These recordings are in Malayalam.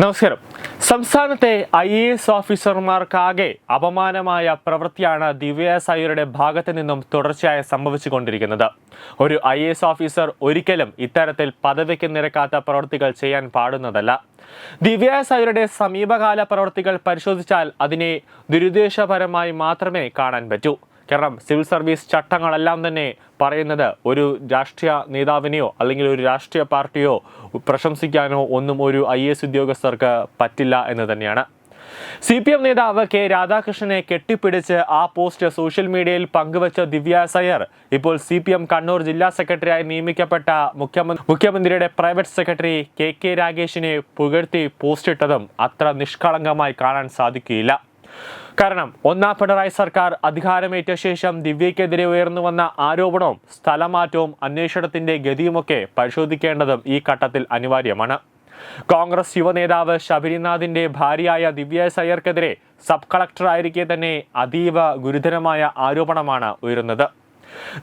നമസ്കാരം. സംസ്ഥാനത്തെ ഐ എ എസ് ഓഫീസർമാർക്കാകെ അപമാനമായ പ്രവൃത്തിയാണ് ദിവ്യ സായിയുടെ ഭാഗത്ത് നിന്നും തുടർച്ചയായി സംഭവിച്ചുകൊണ്ടിരിക്കുന്നത്. ഒരു ഐ എ എസ് ഓഫീസർ ഒരിക്കലും ഇത്തരത്തിൽ പദവിക്ക് നിരക്കാത്ത പ്രവൃത്തികൾ ചെയ്യാൻ പാടുന്നതല്ല. ദിവ്യ സായിയുടെ സമീപകാല പ്രവൃത്തികൾ പരിശോധിച്ചാൽ അതിനെ ദുരുദ്ദേശപരമായി മാത്രമേ കാണാൻ പറ്റൂ. കാരണം സിവിൽ സർവീസ് ചട്ടങ്ങളെല്ലാം തന്നെ പറയുന്നത് ഒരു രാഷ്ട്രീയ നേതാവിനെയോ അല്ലെങ്കിൽ ഒരു രാഷ്ട്രീയ പാർട്ടിയോ പ്രശംസിക്കാനോ ഒന്നും ഒരു ഐ എസ് ഉദ്യോഗസ്ഥർക്ക് പറ്റില്ല എന്ന് തന്നെയാണ്. സി പി എം നേതാവ് കെ രാധാകൃഷ്ണനെ കെട്ടിപ്പിടിച്ച് ആ പോസ്റ്റ് സോഷ്യൽ മീഡിയയിൽ പങ്കുവച്ച ദിവ്യ സയർ ഇപ്പോൾ സി പി എം കണ്ണൂർ ജില്ലാ സെക്രട്ടറിയായി നിയമിക്കപ്പെട്ട മുഖ്യമന്ത്രി മുഖ്യമന്ത്രിയുടെ പ്രൈവറ്റ് സെക്രട്ടറി കെ കെ രാഗേഷിനെ പുകഴ്ത്തി പോസ്റ്റിട്ടതും അത്ര നിഷ്കളങ്കമായി കാണാൻ സാധിക്കുകയില്ല. കാരണം ഒന്നാം പിണറായി സർക്കാർ അധികാരമേറ്റ ശേഷം ദിവ്യക്കെതിരെ ഉയർന്നു വന്ന ആരോപണവും സ്ഥലമാറ്റവും അന്വേഷണത്തിന്റെ ഗതിയുമൊക്കെ പരിശോധിക്കേണ്ടതും ഈ ഘട്ടത്തിൽ അനിവാര്യമാണ്. കോൺഗ്രസ് യുവനേതാവ് ശബരിനാഥിന്റെ ഭാര്യയായ ദിവ്യ സയ്യർക്കെതിരെ സബ് കളക്ടർ ആയിരിക്കെ തന്നെ അതീവ ഗുരുതരമായ ആരോപണമാണ് ഉയരുന്നത്.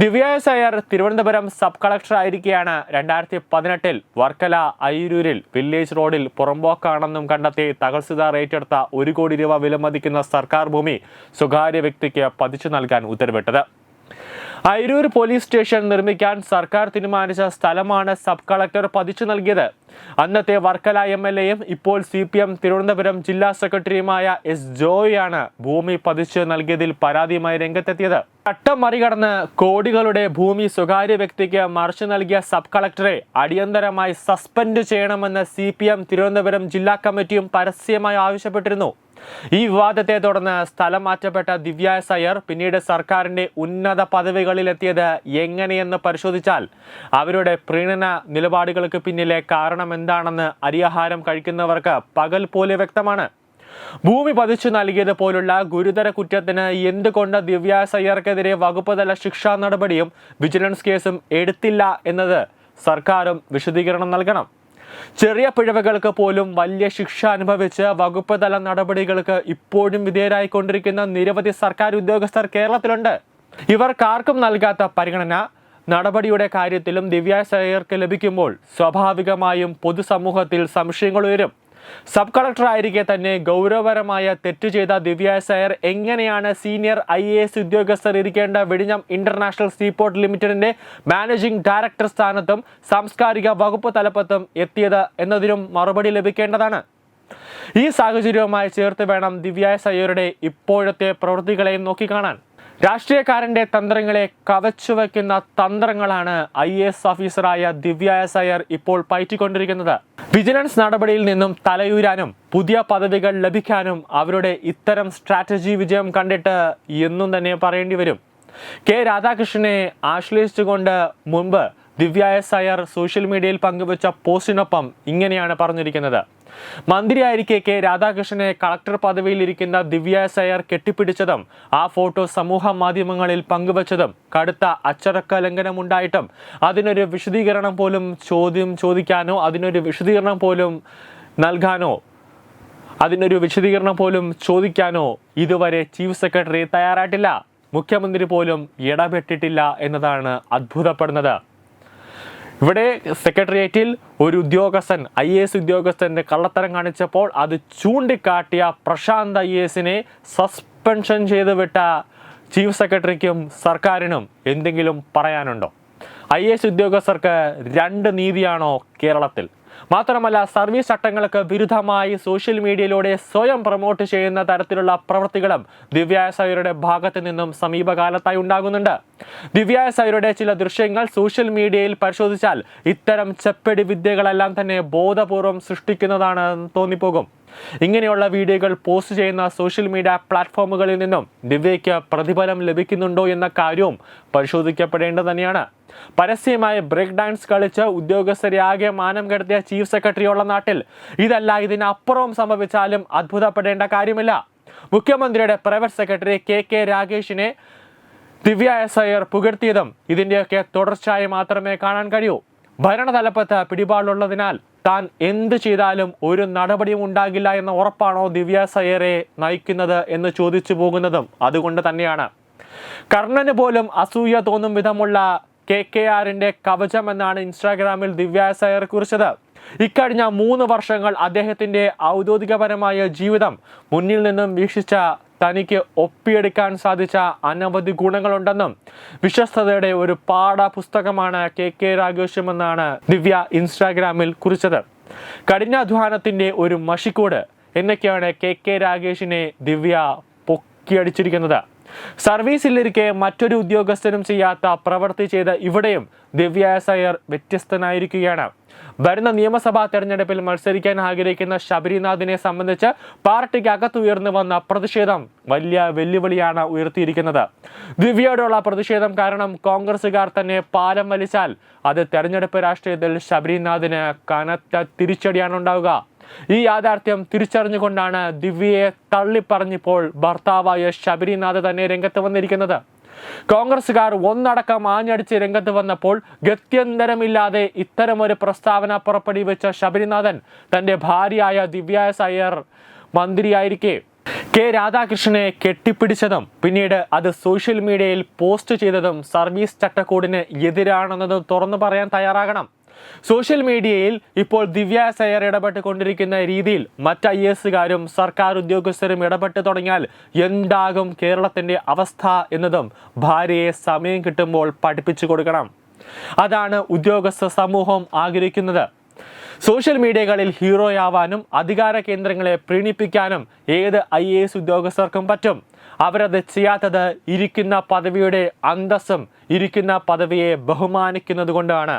ദിവ്യ സയ്യർ തിരുവനന്തപുരം സബ് കളക്ടർ ആയിരിക്കെയാണ് രണ്ടായിരത്തി പതിനെട്ടിൽ വർക്കല അയിരൂരിൽ വില്ലേജ് റോഡിൽ പുറമ്പോക്കാണെന്നും കണ്ടെത്തി തഹസിൽദാർ ഏറ്റെടുത്ത ഒരു കോടി രൂപ വിലമതിക്കുന്ന സർക്കാർ ഭൂമി സ്വകാര്യ വ്യക്തിക്ക് പതിച്ചു നൽകാൻ ഉത്തരവിട്ടത്. അയിരൂർ പോലീസ് സ്റ്റേഷൻ നിർമ്മിക്കാൻ സർക്കാർ തീരുമാനിച്ച സ്ഥലമാണ് സബ് കളക്ടർ പതിച്ചു നൽകിയത്. അന്നത്തെ വർക്കല എം എൽ എയും ഇപ്പോൾ സി പി എം തിരുവനന്തപുരം ജില്ലാ സെക്രട്ടറിയുമായ എസ് ജോയാണ് ഭൂമി പതിച്ചു നൽകിയതിൽ പരാതിയുമായി രംഗത്തെത്തിയത്. ചട്ടം മറികടന്ന് കോടികളുടെ ഭൂമി സ്വകാര്യ വ്യക്തിക്ക് മറിച്ചു നൽകിയ സബ് കളക്ടറെ അടിയന്തരമായി സസ്പെൻഡ് ചെയ്യണമെന്ന് സി പി എം തിരുവനന്തപുരം ജില്ലാ കമ്മിറ്റിയും പരസ്യമായി ആവശ്യപ്പെട്ടിരുന്നു. ഈ വിവാദത്തെ തുടർന്ന് സ്ഥലം മാറ്റപ്പെട്ട ദിവ്യ സയ്യർ പിന്നീട് സർക്കാരിന്റെ ഉന്നത പദവികളിലെത്തിയത് എങ്ങനെയെന്ന് പരിശോധിച്ചാൽ അവരുടെ പ്രീണന നിലപാടുകൾക്ക് പിന്നിലെ കാരണം എന്താണെന്ന് അരിയാഹാരം കഴിക്കുന്നവർക്ക് പകൽ പോലെ വ്യക്തമാണ്. ഭൂമി പതിച്ചു നൽകിയത് പോലുള്ള ഗുരുതര കുറ്റത്തിന് എന്തുകൊണ്ട് ദിവ്യ സയ്യർക്കെതിരെ വകുപ്പ് തല ശിക്ഷാ നടപടിയും വിജിലൻസ് കേസും എടുത്തില്ല എന്നത് സർക്കാരും വിശദീകരണം നൽകണം. ചെറിയ പിഴവുകൾക്ക് പോലും വലിയ ശിക്ഷ അനുഭവിച്ച് വകുപ്പ് തല നടപടികൾക്ക് ഇപ്പോഴും വിധേയരായിക്കൊണ്ടിരിക്കുന്ന നിരവധി സർക്കാർ ഉദ്യോഗസ്ഥർ കേരളത്തിലുണ്ട്. ഇവർക്കാർക്കും നൽകാത്ത പരിഗണന നടപടിയുടെ കാര്യത്തിലും ദിവ്യ സയ്യർക്ക് ലഭിക്കുമ്പോൾ സ്വാഭാവികമായും പൊതുസമൂഹത്തിൽ സംശയങ്ങൾ ഉയരും. സബ് കളക്ടർ ആയിരിക്കെ തന്നെ ഗൗരവപരമായ തെറ്റ് ചെയ്ത ദിവ്യ സയർ എങ്ങനെയാണ് സീനിയർ ഐ എ എസ് ഉദ്യോഗസ്ഥർ ഇരിക്കേണ്ട വെടിഞ്ഞം ഇന്റർനാഷണൽ സീപോർട്ട് ലിമിറ്റഡിന്റെ മാനേജിംഗ് ഡയറക്ടർ സ്ഥാനത്തും സാംസ്കാരിക വകുപ്പ് തലപ്പത്തും എത്തിയത് എന്നതിനും മറുപടി ലഭിക്കേണ്ടതാണ്. ഈ സാഹചര്യവുമായി ചേർത്ത് വേണം ദിവ്യ ഇപ്പോഴത്തെ പ്രവൃത്തികളെയും നോക്കിക്കാണാൻ രാഷ്ട്രീയക്കാരന്റെ തന്ത്രങ്ങളെ കവച്ചു വയ്ക്കുന്ന തന്ത്രങ്ങളാണ് ഐ എസ് ഓഫീസറായ ദിവ്യ സയ്യർ ഇപ്പോൾ പയറ്റിക്കൊണ്ടിരിക്കുന്നത്. വിജിലൻസ് നടപടിയിൽ നിന്നും തലയൂരാനും പുതിയ പദവികൾ ലഭിക്കാനും അവരുടെ ഇത്തരം സ്ട്രാറ്റജി വിജയം കണ്ടിട്ട് എന്നും തന്നെ പറയേണ്ടി വരും. കെ രാധാകൃഷ്ണനെ ആശ്ലേഷിച്ചുകൊണ്ട് മുൻപ് ദിവ്യ എസ് അയ്യർ സോഷ്യൽ മീഡിയയിൽ പങ്കുവച്ച പോസ്റ്റിനൊപ്പം ഇങ്ങനെയാണ് പറഞ്ഞിരിക്കുന്നത്. മന്ത്രിയായിരിക്കെ കെ രാധാകൃഷ്ണനെ കളക്ടർ പദവിയിൽ ഇരിക്കുന്ന ദിവ്യ സയർ കെട്ടിപ്പിടിച്ചതും ആ ഫോട്ടോ സമൂഹ മാധ്യമങ്ങളിൽ പങ്കുവച്ചതും കടുത്ത അച്ചടക്ക ലംഘനമുണ്ടായിട്ടും. അതിനൊരു വിശദീകരണം പോലും ചോദ്യം ചോദിക്കാനോ അതിനൊരു വിശദീകരണം പോലും നൽകാനോ അതിനൊരു വിശദീകരണം പോലും ചോദിക്കാനോ ഇതുവരെ ചീഫ് സെക്രട്ടറി തയ്യാറായിട്ടില്ല. മുഖ്യമന്ത്രി പോലും ഇടപെട്ടിട്ടില്ല എന്നതാണ് അത്ഭുതപ്പെടുന്നത്. ഇവിടെ സെക്രട്ടേറിയറ്റിൽ ഒരു ഉദ്യോഗസ്ഥൻ ഐ എ എസ് ഉദ്യോഗസ്ഥന്റെ കള്ളത്തരം കാണിച്ചപ്പോൾ അത് ചൂണ്ടിക്കാട്ടിയ പ്രശാന്ത് ഐ എസിനെ സസ്പെൻഷൻ ചെയ്ത് വിട്ട ചീഫ് സെക്രട്ടറിക്കും സർക്കാരിനും എന്തെങ്കിലും പറയാനുണ്ടോ? ഐ എസ് ഉദ്യോഗസ്ഥർക്ക് രണ്ട് നീതിയാണോ കേരളത്തിൽ? മാത്രമല്ല സർവീസ് ചട്ടങ്ങൾക്ക് വിരുദ്ധമായി സോഷ്യൽ മീഡിയയിലൂടെ സ്വയം പ്രൊമോട്ട് ചെയ്യുന്ന തരത്തിലുള്ള പ്രവൃത്തികളും ദിവ്യാസയുടെ ഭാഗത്ത് നിന്നും സമീപകാലത്തായി ഉണ്ടാകുന്നുണ്ട്. ദിവ്യാസയുടെ ചില ദൃശ്യങ്ങൾ സോഷ്യൽ മീഡിയയിൽ പരിശോധിച്ചാൽ ഇത്തരം ചെപ്പടി വിദ്യകളെല്ലാം തന്നെ ബോധപൂർവം സൃഷ്ടിക്കുന്നതാണ് തോന്നിപ്പോകും. ഇങ്ങനെയുള്ള വീഡിയോകൾ പോസ്റ്റ് ചെയ്യുന്ന സോഷ്യൽ മീഡിയ പ്ലാറ്റ്ഫോമുകളിൽ നിന്നും ദിവ്യയ്ക്ക് പ്രതിഫലം ലഭിക്കുന്നുണ്ടോ എന്ന കാര്യവും പരിശോധിക്കപ്പെടേണ്ടത് തന്നെയാണ്. പരസ്യമായി ബ്രേക്ക് ഡാൻസ് കളിച്ച് ഉദ്യോഗസ്ഥരെ ആകെ മാനം കെടുത്തിയ ചീഫ് സെക്രട്ടറിയുള്ള നാട്ടിൽ ഇതല്ല ഇതിനപ്പുറവും സംഭവിച്ചാലും അത്ഭുതപ്പെടേണ്ട കാര്യമില്ല. മുഖ്യമന്ത്രിയുടെ പ്രൈവറ്റ് സെക്രട്ടറി കെ കെ രാഗേഷിനെ ദിവ്യ എസ് അയ്യർ പുകഴ്ത്തിയതും ഇതിന്റെയൊക്കെ തുടർച്ചയായി മാത്രമേ കാണാൻ കഴിയൂ. ഭരണതലപ്പത്ത് പിടിപാടുള്ളതിനാൽ താൻ എന്ത് ചെയ്താലും ഒരു നടപടിയും ഉണ്ടാകില്ല എന്ന ഉറപ്പാണോ ദിവ്യാസയറെ നയിക്കുന്നത് എന്ന് ചോദിച്ചു പോകുന്നതും അതുകൊണ്ട് തന്നെയാണ്. കർണന് പോലും അസൂയ തോന്നും വിധമുള്ള കെ കെ ആറിന്റെ കവചം എന്നാണ് ഇൻസ്റ്റാഗ്രാമിൽ ദിവ്യാസയർ കുറിച്ചത്. ഇക്കഴിഞ്ഞ മൂന്ന് വർഷങ്ങൾ അദ്ദേഹത്തിന്റെ ഔദ്യോഗികപരമായ ജീവിതം മുന്നിൽ നിന്നും വീക്ഷിച്ച തനിക്ക് ഒപ്പിയെടുക്കാൻ സാധിച്ച അനവധി ഗുണങ്ങളുണ്ടെന്നും വിശ്വസ്തതയുടെ ഒരു പാഠപുസ്തകമാണ് കെ കെ രാഘേഷമെന്നാണ് ദിവ്യ ഇൻസ്റ്റാഗ്രാമിൽ കുറിച്ചത്. കഠിനാധ്വാനത്തിന്റെ ഒരു മഷിക്കൂട്. എന്നൊക്കെയാണ് കെ കെ രാഗേഷിനെ ദിവ്യ പൊക്കിയടിച്ചിരിക്കുന്നത്. സർവീസിലിരിക്കെ മറ്റൊരു ഉദ്യോഗസ്ഥനും ചെയ്യാത്ത പ്രവൃത്തി ചെയ്ത ഇവിടെയും ദിവ്യ എസ് അയ്യർ വ്യത്യസ്തനായിരിക്കുകയാണ്. വരുന്ന നിയമസഭാ തെരഞ്ഞെടുപ്പിൽ മത്സരിക്കാൻ ആഗ്രഹിക്കുന്ന ശബരിനാഥിനെ സംബന്ധിച്ച് പാർട്ടിക്ക് അകത്തുയർന്നു വന്ന പ്രതിഷേധം വലിയ വെല്ലുവിളിയാണ് ഉയർത്തിയിരിക്കുന്നത്. ദിവ്യയോടുള്ള പ്രതിഷേധം കാരണം കോൺഗ്രസുകാർ തന്നെ പാലം വലിച്ചാൽ അത് തെരഞ്ഞെടുപ്പ് രാഷ്ട്രീയത്തിൽ ശബരിനാഥിന് കനത്ത തിരിച്ചടിയാണ് ഉണ്ടാവുക. ഈ യാഥാർത്ഥ്യം തിരിച്ചറിഞ്ഞുകൊണ്ടാണ് ദിവ്യയെ തള്ളിപ്പറഞ്ഞിപ്പോൾ ഭർത്താവായ ശബരിനാഥ് തന്നെ രംഗത്ത് വന്നിരിക്കുന്നത്. കോൺഗ്രസുകാർ ഒന്നടക്കം ആഞ്ഞടിച്ച് രംഗത്ത് വന്നപ്പോൾ ഗത്യന്തരമില്ലാതെ ഇത്തരമൊരു പ്രസ്താവന പുറപ്പെടുവിച്ച ശബരിനാഥൻ തന്റെ ഭാര്യയായ ദിവ്യ എസ് അയ്യർ മന്ത്രിയായിരിക്കെ. കെ രാധാകൃഷ്ണനെ കെട്ടിപ്പിടിച്ചതും പിന്നീട് അത് സോഷ്യൽ മീഡിയയിൽ പോസ്റ്റ് ചെയ്തതും സർവീസ് ചട്ടക്കൂടിന് എതിരാണെന്നതും തുറന്നു പറയാൻ തയ്യാറാകണം. സോഷ്യൽ മീഡിയയിൽ ഇപ്പോൾ ദിവ്യ സയർ ഇടപെട്ടുകൊണ്ടിരിക്കുന്ന രീതിയിൽ മറ്റ് ഐ എസുകാരും സർക്കാർ ഉദ്യോഗസ്ഥരും ഇടപെട്ട് തുടങ്ങിയാൽ എന്താകും കേരളത്തിന്റെ അവസ്ഥ എന്നതും ഭാര്യയെ സമയം കിട്ടുമ്പോൾ പഠിപ്പിച്ചു കൊടുക്കണം. അതാണ് ഉദ്യോഗസ്ഥ സമൂഹം ആഗ്രഹിക്കുന്നത്. സോഷ്യൽ മീഡിയകളിൽ ഹീറോയാവാനും അധികാര കേന്ദ്രങ്ങളെ പ്രീണിപ്പിക്കാനും ഏത് ഐ എ എസ് ഉദ്യോഗസ്ഥർക്കും പറ്റും. അവരത് ചെയ്യാത്തത് ഇരിക്കുന്ന പദവിയുടെ അന്തസ്സും ഇരിക്കുന്ന പദവിയെ ബഹുമാനിക്കുന്നത് കൊണ്ടാണ്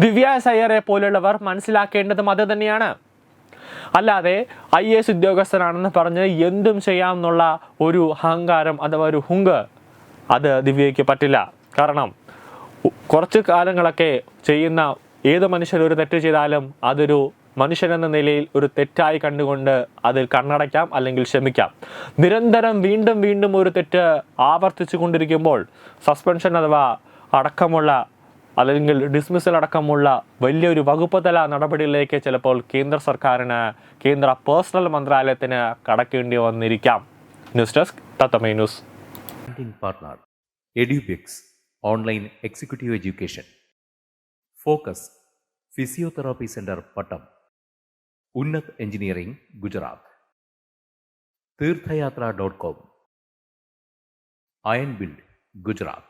ദിവ്യ സയ്യറെ പോലുള്ളവർ മനസ്സിലാക്കേണ്ടതും അത് തന്നെയാണ്. അല്ലാതെ ഐ എസ് ഉദ്യോഗസ്ഥനാണെന്ന് പറഞ്ഞ് എന്തും ചെയ്യാമെന്നുള്ള ഒരു അഹങ്കാരം അഥവാ ഒരു ഹുങ്ക് അത് ദിവ്യയ്ക്ക് പറ്റില്ല. കാരണം കുറച്ച് കാലങ്ങളൊക്കെ ചെയ്യുന്ന ഏത് മനുഷ്യൻ ഒരു തെറ്റ് ചെയ്താലും അതൊരു മനുഷ്യനെന്ന നിലയിൽ ഒരു തെറ്റായി കണ്ടുകൊണ്ട് അതിൽ കണ്ണടയ്ക്കാം അല്ലെങ്കിൽ ക്ഷമിക്കാം. നിരന്തരം വീണ്ടും വീണ്ടും ഒരു തെറ്റ് ആവർത്തിച്ചു കൊണ്ടിരിക്കുമ്പോൾ സസ്പെൻഷൻ അഥവാ അടക്കമുള്ള അല്ലെങ്കിൽ ഡിസ്മിസൽ അടക്കമുള്ള വലിയൊരു വകുപ്പ് തല നടപടികളിലേക്ക് ചിലപ്പോൾ കേന്ദ്ര സർക്കാരിന് കേന്ദ്ര പേഴ്സണൽ മന്ത്രാലയത്തിന് കടക്കേണ്ടി വന്നിരിക്കാം. News desk തത്തമൈ news. Partner online executive education focus physiotherapy centre Pattom Unnat engineering Gujarat തീർത്ഥയാത്ര dot com iron build Gujarat